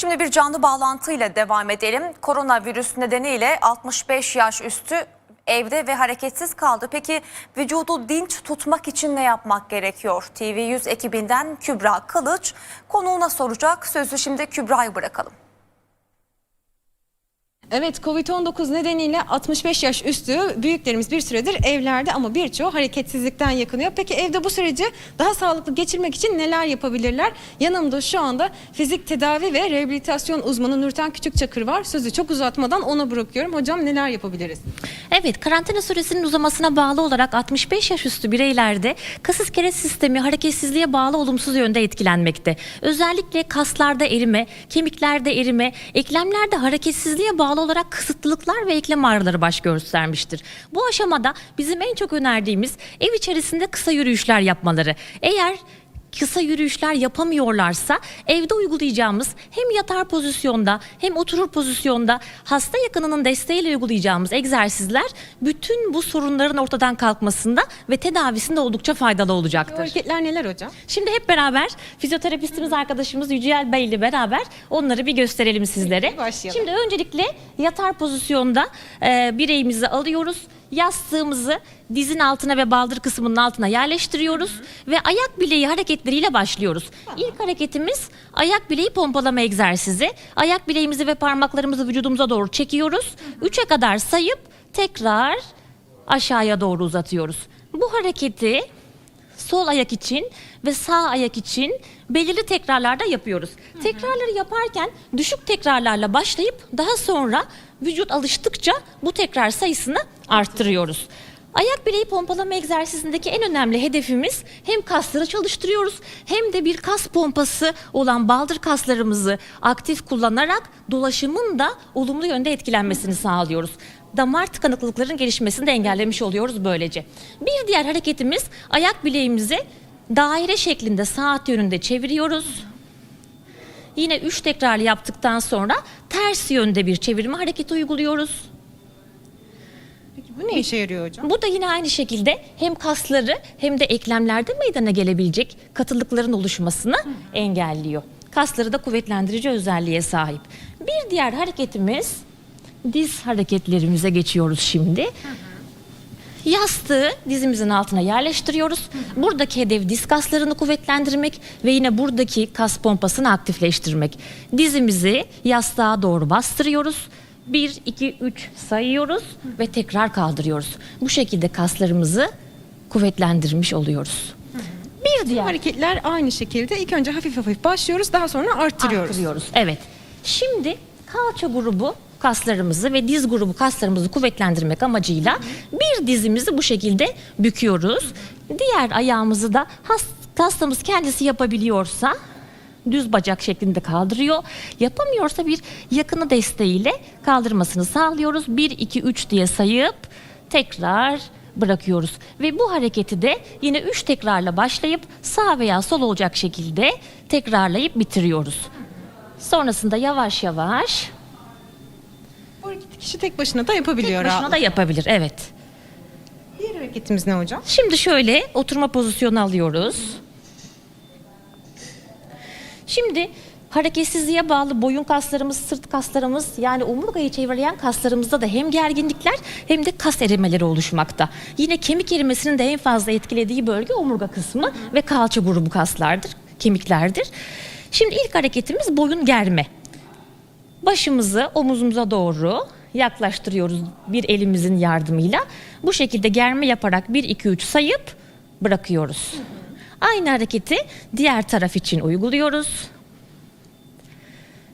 Şimdi bir canlı bağlantıyla devam edelim. Koronavirüs nedeniyle 65 yaş üstü evde ve hareketsiz kaldı. Peki vücudu dinç tutmak için ne yapmak gerekiyor? TV100 ekibinden Kübra Kılıç konuğuna soracak. Sözü şimdi Kübra'ya bırakalım. Evet Covid-19 nedeniyle 65 yaş üstü büyüklerimiz bir süredir evlerde ama birçoğu hareketsizlikten yakınıyor. Peki evde bu süreci daha sağlıklı geçirmek için neler yapabilirler? Yanımda şu anda fizik tedavi ve rehabilitasyon uzmanı Nurten Küçükçakır var. Sözü çok uzatmadan ona bırakıyorum. Hocam neler yapabiliriz? Evet, karantina süresinin uzamasına bağlı olarak 65 yaş üstü bireylerde kas iskelet sistemi hareketsizliğe bağlı olumsuz yönde etkilenmekte. Özellikle kaslarda erime, kemiklerde erime, eklemlerde hareketsizliğe bağlı olarak kısıtlılıklar ve eklem ağrıları baş göstermiştir. Bu aşamada bizim en çok önerdiğimiz ev içerisinde kısa yürüyüşler yapmaları. Eğer kısa yürüyüşler yapamıyorlarsa evde uygulayacağımız hem yatar pozisyonda hem oturur pozisyonda hasta yakınının desteğiyle uygulayacağımız egzersizler bütün bu sorunların ortadan kalkmasında ve tedavisinde oldukça faydalı Bu olacaktır. hareketler neler hocam? Şimdi hep beraber fizyoterapistimiz arkadaşımız Yücel Bey ile beraber onları bir gösterelim sizlere. Başlayalım. Şimdi öncelikle yatar pozisyonda e, bireğimizi alıyoruz. Yastığımızı dizin altına ve baldır kısmının altına yerleştiriyoruz ve ayak bileği hareketleriyle başlıyoruz. İlk hareketimiz ayak bileği pompalama egzersizi. Ayak bileğimizi ve parmaklarımızı vücudumuza doğru çekiyoruz. Üçe kadar sayıp tekrar aşağıya doğru uzatıyoruz. Bu hareketi sol ayak için ve sağ ayak için belirli tekrarlarda yapıyoruz. Tekrarları yaparken düşük tekrarlarla başlayıp daha sonra vücut alıştıkça bu tekrar sayısını arttırıyoruz. Ayak bileği pompalama egzersizindeki en önemli hedefimiz hem kasları çalıştırıyoruz hem de bir kas pompası olan baldır kaslarımızı aktif kullanarak dolaşımın da olumlu yönde etkilenmesini sağlıyoruz damar tıkanıklıkların gelişmesini de engellemiş oluyoruz böylece. Bir diğer hareketimiz ayak bileğimizi daire şeklinde saat yönünde çeviriyoruz. Yine 3 tekrar yaptıktan sonra ters yönde bir çevirme hareketi uyguluyoruz. Bu ne işe yarıyor hocam? Bu da yine aynı şekilde hem kasları hem de eklemlerde meydana gelebilecek katılıkların oluşmasını engelliyor. Kasları da kuvvetlendirici özelliğe sahip. Bir diğer hareketimiz diz hareketlerimize geçiyoruz şimdi. Yastığı dizimizin altına yerleştiriyoruz. Buradaki hedef diz kaslarını kuvvetlendirmek ve yine buradaki kas pompasını aktifleştirmek. Dizimizi yastığa doğru bastırıyoruz. 1, 2, 3 sayıyoruz ve tekrar kaldırıyoruz. Bu şekilde kaslarımızı kuvvetlendirmiş oluyoruz. Bir diğer hareketler aynı şekilde ilk önce hafif hafif başlıyoruz daha sonra arttırıyoruz. Arttırıyoruz. Evet. Şimdi kalça grubu kaslarımızı ve diz grubu kaslarımızı kuvvetlendirmek amacıyla bir dizimizi bu şekilde büküyoruz. Diğer ayağımızı da has- hastamız kendisi yapabiliyorsa düz bacak şeklinde kaldırıyor. Yapamıyorsa bir yakını desteğiyle kaldırmasını sağlıyoruz. 1 2 3 diye sayıp tekrar bırakıyoruz. Ve bu hareketi de yine 3 tekrarla başlayıp sağ veya sol olacak şekilde tekrarlayıp bitiriyoruz. Sonrasında yavaş yavaş Bu hareketi kişi tek başına da yapabiliyor. tek başına da rahatlıkla. yapabilir. Evet. Diğer hareketimiz ne hocam? Şimdi şöyle oturma pozisyonu alıyoruz. Şimdi hareketsizliğe bağlı boyun kaslarımız, sırt kaslarımız yani omurgayı çevreleyen kaslarımızda da hem gerginlikler hem de kas erimeleri oluşmakta. Yine kemik erimesinin de en fazla etkilediği bölge omurga kısmı ve kalça grubu kaslardır, kemiklerdir. Şimdi ilk hareketimiz boyun germe. Başımızı omuzumuza doğru yaklaştırıyoruz bir elimizin yardımıyla. Bu şekilde germe yaparak 1 2 3 sayıp bırakıyoruz. Aynı hareketi diğer taraf için uyguluyoruz.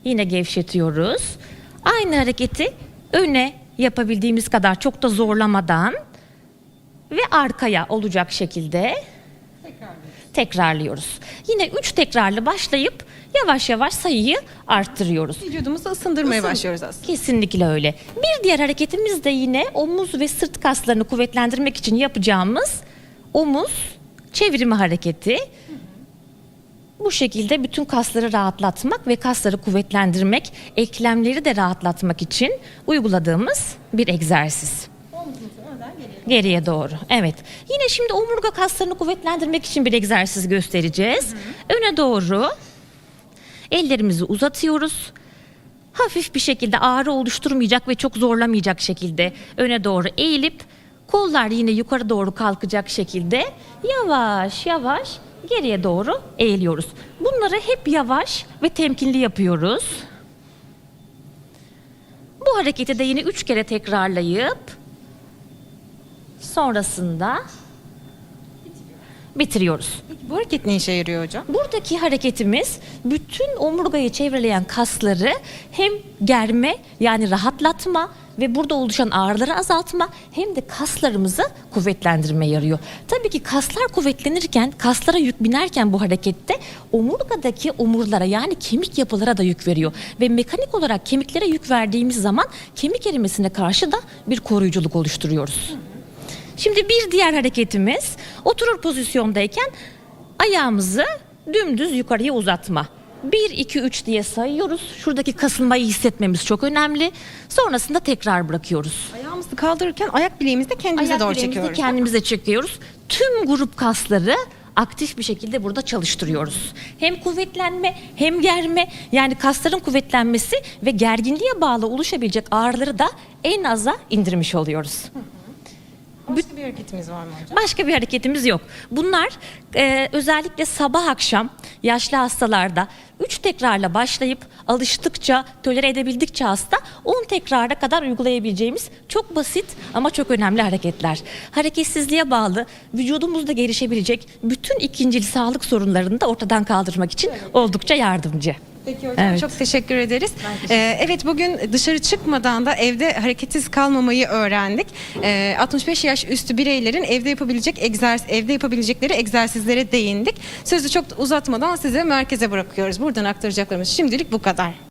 Yine gevşetiyoruz. Aynı hareketi öne yapabildiğimiz kadar çok da zorlamadan ve arkaya olacak şekilde tekrarlıyoruz. Yine 3 tekrarlı başlayıp yavaş yavaş sayıyı arttırıyoruz. Vücudumuzu ısındırmaya başlıyoruz aslında. Kesinlikle öyle. Bir diğer hareketimiz de yine omuz ve sırt kaslarını kuvvetlendirmek için yapacağımız omuz çevirme hareketi. Bu şekilde bütün kasları rahatlatmak ve kasları kuvvetlendirmek, eklemleri de rahatlatmak için uyguladığımız bir egzersiz. Geriye doğru. Evet. Yine şimdi omurga kaslarını kuvvetlendirmek için bir egzersiz göstereceğiz. Öne doğru Ellerimizi uzatıyoruz. Hafif bir şekilde ağrı oluşturmayacak ve çok zorlamayacak şekilde öne doğru eğilip kollar yine yukarı doğru kalkacak şekilde yavaş yavaş geriye doğru eğiliyoruz. Bunları hep yavaş ve temkinli yapıyoruz. Bu hareketi de yine üç kere tekrarlayıp sonrasında bitiriyoruz. Peki bu hareket ne işe yarıyor hocam? Buradaki hareketimiz bütün omurgayı çevreleyen kasları hem germe yani rahatlatma ve burada oluşan ağrıları azaltma hem de kaslarımızı kuvvetlendirmeye yarıyor. Tabii ki kaslar kuvvetlenirken, kaslara yük binerken bu harekette omurgadaki omurlara yani kemik yapılara da yük veriyor. Ve mekanik olarak kemiklere yük verdiğimiz zaman kemik erimesine karşı da bir koruyuculuk oluşturuyoruz. Şimdi bir diğer hareketimiz oturur pozisyondayken ayağımızı dümdüz yukarıya uzatma. 1 2 3 diye sayıyoruz. Şuradaki kasılmayı hissetmemiz çok önemli. Sonrasında tekrar bırakıyoruz. Ayağımızı kaldırırken ayak bileğimizi de kendimize Ayak doğru bileğimizi çekiyoruz. kendimize çekiyoruz. Tüm grup kasları aktif bir şekilde burada çalıştırıyoruz. Hem kuvvetlenme hem germe yani kasların kuvvetlenmesi ve gerginliğe bağlı oluşabilecek ağrıları da en aza indirmiş oluyoruz. Başka bir hareketimiz var mı hocam? Başka bir hareketimiz yok. Bunlar e, özellikle sabah akşam yaşlı hastalarda 3 tekrarla başlayıp alıştıkça, tolere edebildikçe hasta 10 tekrara kadar uygulayabileceğimiz çok basit ama çok önemli hareketler. Hareketsizliğe bağlı vücudumuzda gelişebilecek bütün ikincil sağlık sorunlarını da ortadan kaldırmak için oldukça yardımcı. Peki hocam Evet. çok teşekkür ederiz. Ee, evet bugün dışarı çıkmadan da evde hareketsiz kalmamayı öğrendik. Ee, 65 yaş üstü bireylerin evde yapabilecek egzersiz, evde yapabilecekleri egzersizlere değindik. Sözü çok uzatmadan size merkeze bırakıyoruz. Buradan aktaracaklarımız şimdilik bu kadar.